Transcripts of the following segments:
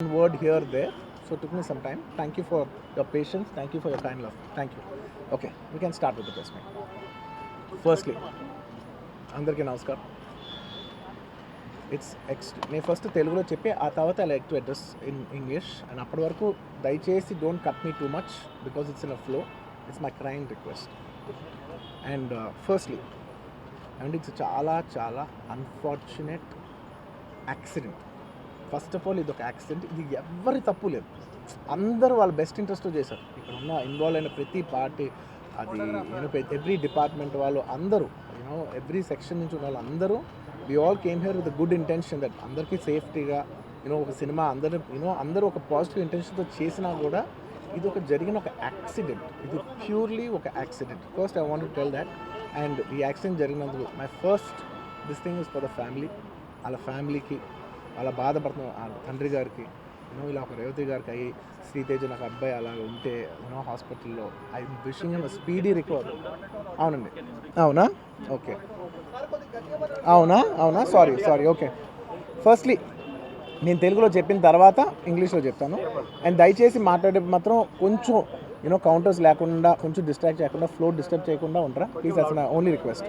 word here there so it took me some time thank you for your patience thank you for your kind love thank you okay we can start with the press meet firstly అందరికీ నమస్కారం it's ఎక్స్ట్ నేను first తెలుగులో చెప్పి ఆ తర్వాత I like to address in English and అప్పటి వరకు దయచేసి don't cut me too much because it's in a flow it's my crime request and firstly and it's చాలా చాలా unfortunate accident first of all ఇది ఒక యాక్సిడెంట్. ఇది ఎవరి తప్పు లేదు. అందరూ వాళ్ళ బెస్ట్ ఇంట్రెస్ట్ చేశారు. ఇక్కడ ఉన్న ఇన్వాల్వ్ అయిన ప్రతి పార్టీ అది ఎవ్రీ డిపార్ట్మెంట్ వాళ్ళు అందరూ యూనో ఎవ్రీ సెక్షన్ నుంచి ఉన్న వాళ్ళు అందరూ we all came here with good intention that అందరికీ సేఫ్టీగా యూనో ఒక సినిమా అందరూ యూనో అందరూ ఒక పాజిటివ్ ఇంటెన్షన్తో చేసినా కూడా ఇది ఒక జరిగిన ఒక యాక్సిడెంట్ ఇది ప్యూర్లీ ఒక accident first I want tell that and ఈ accident జరిగినందుకు my first this thing is for the family వాళ్ళ ఫ్యామిలీకి అలా బాధపడుతున్నాం తండ్రి గారికి యూనో ఇలా ఒక రేవతి గారికి అయ్యి శ్రీతేజ నాకు అబ్బాయి అలా ఉంటే యూనో హాస్పిటల్లో I wishing him speedy recover అవునండి. అవునా? ఓకే. అవునా? అవునా? Sorry sorry okay. ఫస్ట్లీ నేను తెలుగులో చెప్పిన తర్వాత ఇంగ్లీష్లో చెప్తాను. అండ్ దయచేసి మాట్లాడే మాత్రం కొంచెం యూనో కౌంటర్స్ లేకుండా కొంచెం డిస్ట్రాక్ట్ చేయకుండా ఫ్లో డిస్టర్బ్ చేయకుండా ఉంటారా ప్లీజ్ అసలు only request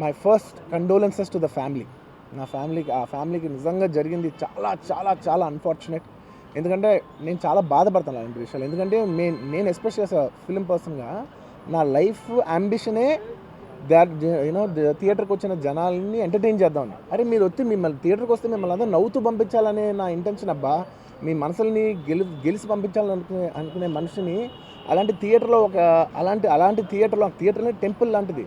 my first condolences to the family నా ఫ్యామిలీకి ఆ ఫ్యామిలీకి నిజంగా జరిగింది చాలా చాలా చాలా అన్ఫార్చునేట్ ఎందుకంటే నేను చాలా బాధపడతాను అలాంటి విషయాలు. ఎందుకంటే నేను నేను ఎస్పెషల్ యాజ్ ఫిలిం పర్సన్గా నా లైఫ్ అంబిషనే దాట్ యూనో థియేటర్కి వచ్చిన జనాల్ని ఎంటర్టైన్ చేద్దామని. అరే మీరు వచ్చి మిమ్మల్ని థియేటర్కి వస్తే మిమ్మల్ని అందరూ నవ్వుతూ పంపించాలనే నా ఇంటెన్షన్ అబ్బా. మీ మనసుల్ని గెలి గెలిచి పంపించాలని అనుకునే అనుకునే మనిషిని అలాంటి థియేటర్లో ఒక అలాంటి అలాంటి థియేటర్లో థియేటర్ టెంపుల్ లాంటిది.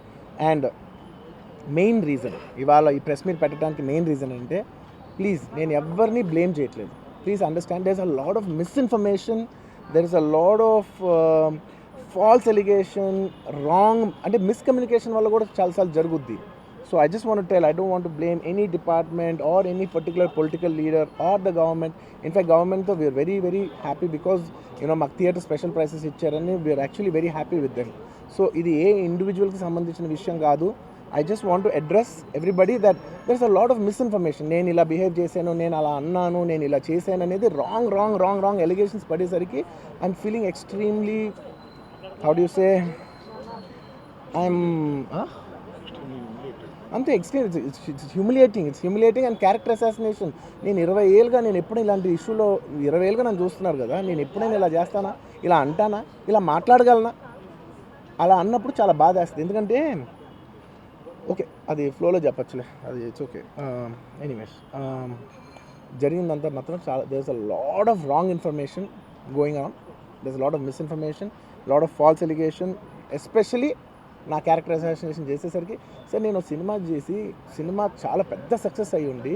అండ్ మెయిన్ రీజన్ ఇవాళ ఈ ప్రెస్ మీట్ పెట్టడానికి మెయిన్ రీజన్ అంటే ప్లీజ్ నేను ఎవరిని బ్లేమ్ చేయట్లేదు. Please understand there is a lot of misinformation there is a lot of false allegation wrong అంటే మిస్కమ్యూనికేషన్ వల్ల కూడా చాలాసార్లు జరుగుద్ది. So I just want tell I don't want blame any department or any particular political leader or the government in fact గవర్నమెంట్తో we are very very happy because you know మాకు theatre special prices ఇచ్చారని we are actually very happy with them so ఇది ఏ ఇండివిజువల్కి సంబంధించిన విషయం కాదు. I just want to address everybody that there is a lot of misinformation నేను ఇలా బిహేవ్ చేశాను నేను అలా అన్నాను నేను ఇలా చేశాను అనేది wrong wrong wrong wrong allegations పడేసరికి I'm feeling extremely how do say I'm అంతే experience it's humiliating it's humiliating and character assassination నేను ఇరవై ఏళ్ళుగా నేను ఎప్పుడు ఇలాంటి ఇష్యూలో ఇరవై ఏళ్ళుగా నన్ను చూస్తున్నారు కదా నేను ఎప్పుడైనా ఇలా చేస్తానా ఇలా అంటానా ఇలా మాట్లాడగలనా? అలా అన్నప్పుడు చాలా బాధ వేస్తుంది. ఎందుకంటే ఓకే అది ఫ్లోలో చెప్పచ్చులే. అది ఇట్స్ ఓకే ఎనీవేస్ జరిగిందంతా మాత్రం చాలా there is a lot of wrong information going on there is lot of misinformation lot of false allegation especially నా క్యారెక్టర్ అసాసినేషన్ చేసేసరికి. సార్ నేను సినిమా చేసి సినిమా చాలా పెద్ద సక్సెస్ అయ్యి ఉండి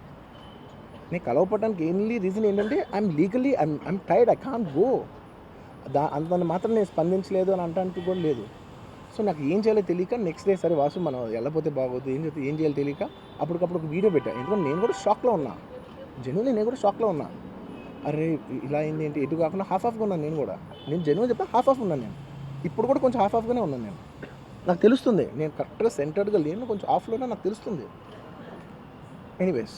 నేను కలవపడడానికి ఎన్లీ రీజన్ ఏంటంటే I'm legally I'm I'm tired I can't go దా అంత మాత్రం నేను స్పందించలేదు అని అంటానికి కూడా లేదు. సో నాకు ఏం చేయాలో తెలియక నెక్స్ట్ డే సరే వాసు మనం వెళ్ళపోతే బాగోదు ఏం చేస్తే ఏం చేయాలో తెలియక అప్పటికప్పుడు ఒక వీడియో పెట్టాను ఎందుకంటే నేను కూడా షాక్లో ఉన్నా. జెన్యున్లీ నేను కూడా షాక్లో ఉన్నా. అరే ఇలా అయింది ఏంటి? ఎటు కాకుండా హాఫ్ ఆఫ్గా ఉన్నాను నేను కూడా. నేను జెన్యున్ చెప్తా హాఫ్ ఆఫ్ ఉన్నాను నేను. ఇప్పుడు కూడా కొంచెం హాఫ్ ఆఫ్గానే ఉన్నాను నేను. నాకు తెలుస్తుంది నేను కరెక్ట్గా సెంటర్డ్గా లేను కొంచెం ఆఫ్లోనే నాకు తెలుస్తుంది. ఎనీవేస్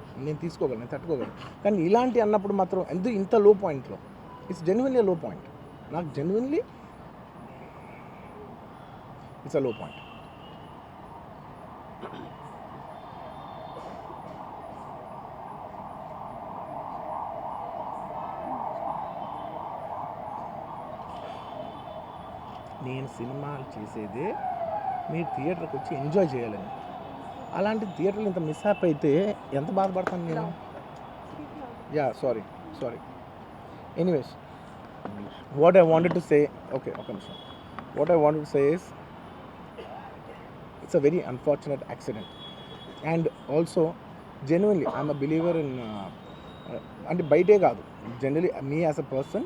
నేను తీసుకోగలను నేను తట్టుకోగలను. కానీ ఇలాంటి అన్నప్పుడు మాత్రం ఎందుకు ఇంత లో? పాయింట్లో ఇట్స్ జెన్యున్లీ లో పాయింట్ నాకు genuinely it's a low point నేను సినిమాలు చేసేదే మీరు థియేటర్కి వచ్చి ఎంజాయ్ చేయాలని. అలాంటి థియేటర్లు ఇంత మిస్అప్ అయితే ఎంత బాధపడతాను నేను? Yeah sorry sorry. Anyways what I wanted to say okay ఒక నిమిషం. What I wanted to say is it's a very unfortunate accident and also genuinely I'm a believer in అంటే బయటే కాదు. Generally me as a person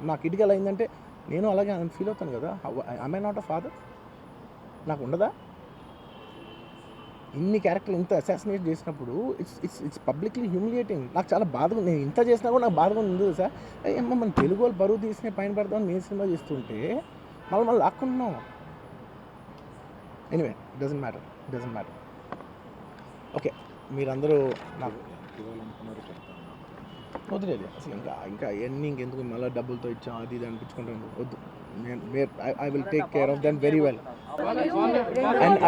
నాకు కిడ్కి ఎలా అయిందంటే నేను అలాగే ఫీల్ అవుతాను కదా. ఐ నాట్ అ ఫాదర్ నాకు ఉండదా? ఇన్ని క్యారెక్టర్ ఇంత అసాసినేట్ చేసినప్పుడు it's it's it's publicly humiliating నాకు చాలా బాధగా నేను ఇంత చేసినా కూడా నాకు బాధగా ఉంది సార్ ఏమో మన తెలుగు వాళ్ళు బరువు తీసిన పైన పెడదాం నేను సినిమా చేస్తుంటే మళ్ళీ మళ్ళీ లాక్కుంటున్నాం anyway doesn't matter doesn't matter okay మీరందరూ నాకు వదిలేదు. అసలు ఇంకా ఇంకా ఎన్నింగ్ ఎందుకు మళ్ళీ డబ్బులతో ఇచ్చా అది ఇది అనిపించుకుంటాను వద్దు. నేను I will take care of then very well and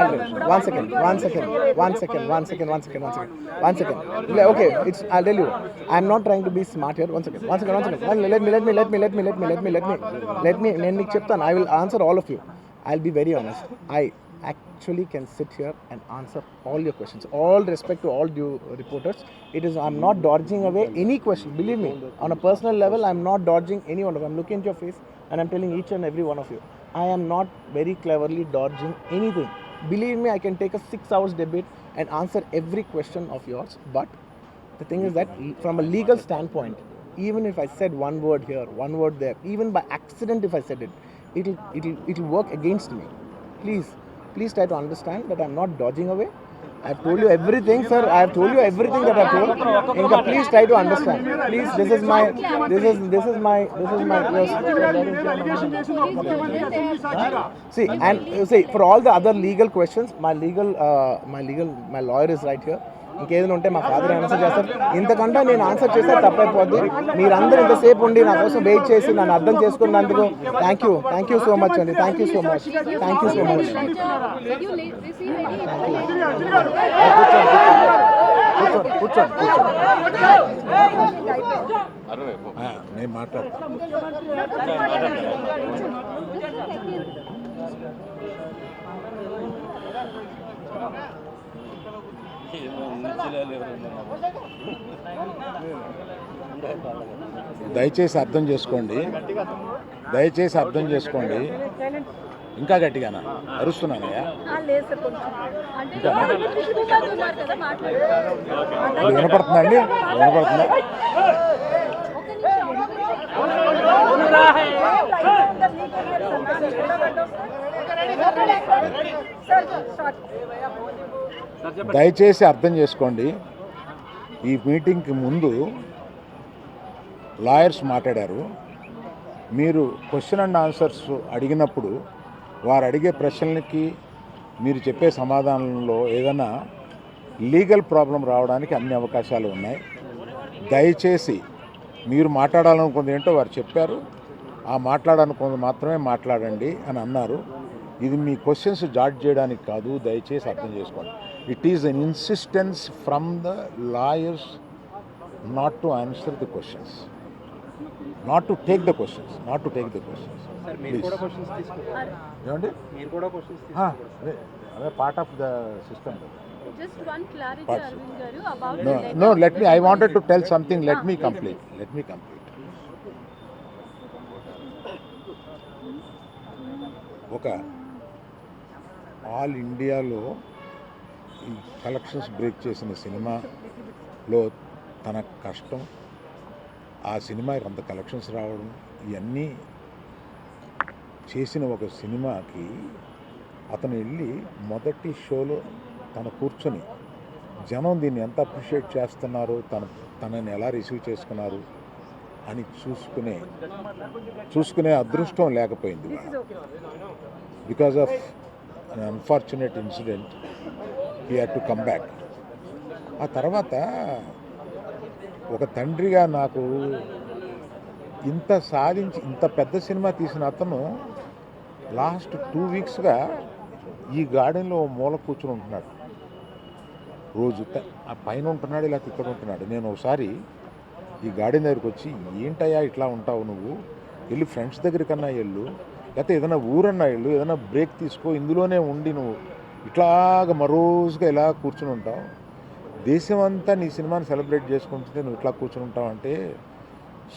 one second one second one second one second one second second one second okay it's I tell you I'm not one second one second one let me let me let me let me let me let me let me నేను మీకు చెప్తాను I will answer all of you I will be very honest I actually can sit here and answer all your questions. All respect to all due reporters. It is. I'm not dodging away any question. Believe me. On a personal level, I'm not dodging any one of. I'm looking at your face and I'm telling each and every one of you. I am not very cleverly dodging anything. Believe me, I can take a six hours debate and answer every question of yours. But the thing is that from a legal standpoint, even if I said one word here, one word there, even by accident if I said it, it'll it'll it'll work against me. Please, please try to understand that I'm not dodging away. I've told you everything, sir. I've told you everything that I've told. Inka, please try to understand. Please, this is my, this is, this is my, this is my. See, and see, for all the other legal questions, my legal, uh, my legal, my lawyer is right here. ఇంకేదైనా ఉంటే మా father answer చేస్తారు? ఇంతకంటే నేను answer చేస్తే తప్పైపోద్ది. మీరందరూ ఇంతసేపు ఉండి నా కోసం వెయిట్ చేసి నన్ను అర్థం చేసుకున్నందుకు thank you thank you so much అండి. Thank you so much thank you so much కూర్చోండి కూర్చోండి. కూర్చోండి. నేను మాట్లాడతాను దయచేసి అర్థం చేసుకోండి. దయచేసి అర్థం చేసుకోండి. ఇంకా గట్టిగానా? అరుస్తున్నానయ్యా? వినపడుతుందండి? వినపడుతుందా? సార్ దయచేసి అర్థం చేసుకోండి. ఈ మీటింగ్కి ముందు లాయర్స్ మాట్లాడారు. మీరు క్వశ్చన్ అండ్ ఆన్సర్స్ అడిగినప్పుడు వారు అడిగే ప్రశ్నలకి మీరు చెప్పే సమాధానంలో ఏదైనా లీగల్ ప్రాబ్లం రావడానికి అన్ని అవకాశాలు ఉన్నాయి. దయచేసి మీరు మాట్లాడాలనుకుంది ఏంటో వారు చెప్పారు. ఆ మాట్లాడాలనుకుంది మాత్రమే మాట్లాడండి అని అన్నారు. ఇది మీ క్వశ్చన్స్ జాడ్ చేయడానికి కాదు. దయచేసి అర్థం చేసుకోండి. It is an insistence from the lawyers not to answer the questions not to take the questions not to take the questions ఏమండి? అదే part of the system no let me I wanted to tell something let me complete let me complete ఒక all ఇండియాలో ఈ collections break చేసిన సినిమాలో తన కష్టం ఆ సినిమా అంత కలెక్షన్స్ రావడం ఇవన్నీ చేసిన ఒక సినిమాకి అతను వెళ్ళి మొదటి షోలో తను కూర్చొని జనం దీన్ని ఎంత అప్రిషియేట్ చేస్తున్నారు తన తనని ఎలా రిసీవ్ చేసుకున్నారు అని చూసుకునే చూసుకునే అదృష్టం లేకపోయింది because of an unfortunate incident he had to come back ఆ తర్వాత ఒక తండ్రిగా నాకు ఇంత సాధించి ఇంత పెద్ద సినిమా తీసిన అతను లాస్ట్ టూ వీక్స్గా ఈ గార్డెన్లో మూల కూర్చుని ఉంటున్నాడు. రోజు త- ఆ పైన ఉంటున్నాడు ఇలా తిట్టుకుంటున్నాడు ఉంటున్నాడు. నేను ఒకసారి ఈ గార్డెన్ దగ్గరికి వచ్చి ఏంటయ్యా ఇట్లా ఉంటావు నువ్వు? వెళ్ళి ఫ్రెండ్స్ దగ్గరికన్నా వెళ్ళు. లేకపోతే ఏదైనా ఊరన్నా వెళ్ళు ఏదైనా బ్రేక్ తీసుకో ఇందులోనే ఉండి నువ్వు ఇట్లాగ మరోజుగా ఇలా కూర్చుని ఉంటావు దేశం అంతా నీ సినిమాని సెలబ్రేట్ చేసుకుంటుంటే నువ్వు ఇట్లా కూర్చుని ఉంటావు అంటే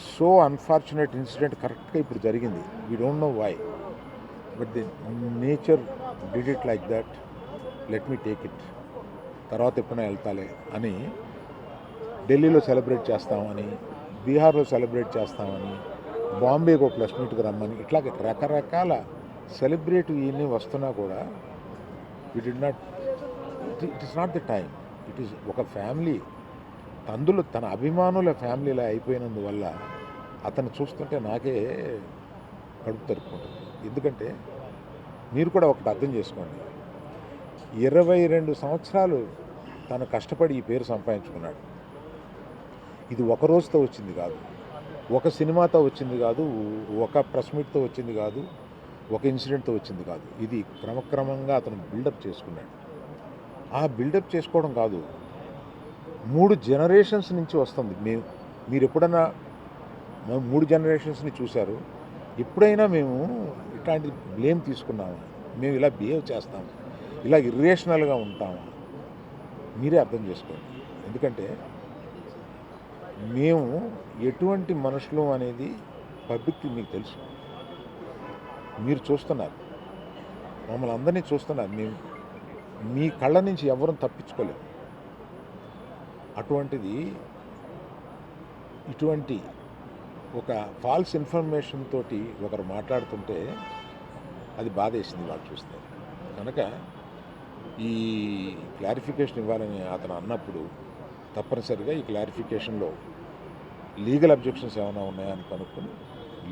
సో అన్ఫార్చునేట్ ఇన్సిడెంట్ కరెక్ట్గా ఇప్పుడు జరిగింది. We don't know why but the nature did it like that let me take it తర్వాత ఎప్పుడైనా వెళ్తాలే అని ఢిల్లీలో సెలబ్రేట్ చేస్తామని బీహార్లో సెలబ్రేట్ చేస్తామని బాంబేకి ఒక ప్లస్ మీట్కి రమ్మని ఇట్లా రకరకాల సెలబ్రేట్ ఇవన్నీ వస్తున్నా కూడా it is not it is not the time it is ఒక ఫ్యామిలీ తందులు తన అభిమానుల ఫ్యామిలీలా అయిపోయినందువల్ల అతను చూస్తుంటే నాకే కడుపు తరుపుకుంటుంది ఎందుకంటే మీరు కూడా ఒకటి అర్థం చేసుకోండి. ఇరవై రెండు సంవత్సరాలు తను కష్టపడి ఈ పేరు సంపాదించుకున్నాడు. ఇది ఒక రోజుతో వచ్చింది కాదు. ఒక సినిమాతో వచ్చింది కాదు. ఒక ప్రెస్ మీట్తో వచ్చింది కాదు. ఒక ఇన్సిడెంట్తో వచ్చింది కాదు. ఇది క్రమక్రమంగా అతను బిల్డప్ చేసుకున్నాడు. ఆ బిల్డప్ చేసుకోవడం కాదు. మూడు జనరేషన్స్ నుంచి వస్తుంది. మేము మీరు ఎప్పుడైనా మూడు జనరేషన్స్ని చూశారు? ఎప్పుడైనా మేము ఇట్లాంటి బ్లేమ్ తీసుకున్నాము? మేము ఇలా బిహేవ్ చేస్తాము? ఇలా ఇర్రేషనల్గా ఉంటాము? మీరే అర్థం చేసుకోండి. ఎందుకంటే మేము ఎటువంటి మనుషులు అనేది పబ్లిక్కి మీకు తెలుసు. మీరు చూస్తున్నారు. మమ్మల్ని అందరినీ చూస్తున్నారు. మేము మీ కళ్ళ నుంచి ఎవరూ తప్పించుకోలేము అటువంటిది ఇటువంటి ఒక ఫాల్స్ ఇన్ఫర్మేషన్ తోటి ఒకరు మాట్లాడుతుంటే అది బాధేసింది వాళ్ళు చూస్తే. కనుక ఈ క్లారిఫికేషన్ ఇవ్వాలని అతను అన్నప్పుడు తప్పనిసరిగా ఈ క్లారిఫికేషన్లో లీగల్ అబ్జెక్షన్స్ ఏమైనా ఉన్నాయని కనుక్కొని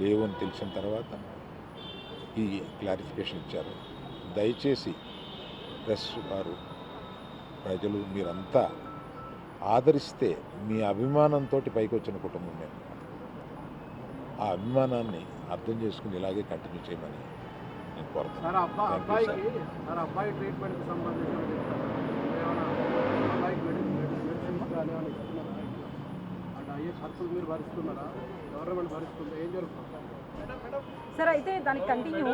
లేవు అని తెలిసిన తర్వాత ఈ క్లారిఫికేషన్ ఇచ్చారు. దయచేసి ప్రెస్ వారు ప్రజలు మీరంతా ఆదరిస్తే మీ అభిమానంతో పైకి వచ్చిన కుటుంబం మేము ఆ అభిమానాన్ని అర్థం చేసుకుని ఇలాగే కంటిన్యూ చేయమని నేను కోరుతున్నాను. సార్ అయితే దానికి కంటిన్యూ.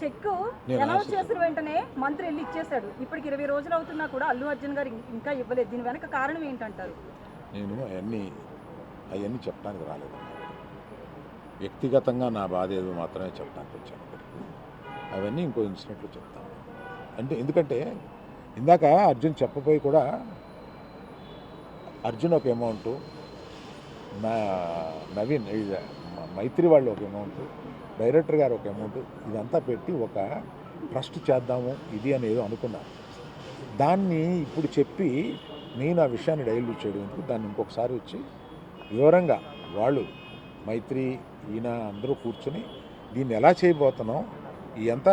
చెక్ నేను అనౌన్స్. చేసిన వెంటనే మంత్రి వెళ్ళి ఇచ్చేశాడు. ఇప్పటికి ఇరవై రోజులు అవుతున్నా కూడా అల్లు అర్జున్ గారు ఇంకా ఇవ్వలేదు. దీని వెనక కారణం ఏంటంటారు? నేను అవన్నీ అవన్నీ చెప్పడానికి రాలేదు. వ్యక్తిగతంగా నా బాధ ఏదో మాత్రమే చెప్పడానికి వచ్చాను అవన్నీ ఇంకో ఇన్సిడెంట్లో చెప్తాను. అంటే ఎందుకంటే ఇందాక అర్జున్ చెప్పబోయి కూడా అర్జున్ ఒక అమౌంట్ నా నవీన్ మైత్రి వాళ్ళు ఒక అమౌంట్ డైరెక్టర్ గారు ఒక అమౌంట్ ఇదంతా పెట్టి ఒక ట్రస్ట్ చేద్దాము ఇది అని ఏదో అనుకున్నాను దాన్ని ఇప్పుడు చెప్పి నేను ఆ విషయాన్ని డైల్యూట్ చేయడం ఎందుకు? దాన్ని ఇంకొకసారి వచ్చి వివరంగా వాళ్ళు మైత్రి ఈయన అందరూ కూర్చొని దీన్ని ఎలా చేయబోతున్నాం ఎంత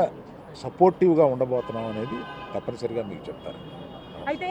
సపోర్టివ్గా ఉండబోతున్నాం అనేది తప్పనిసరిగా మీకు చెప్తారు అయితే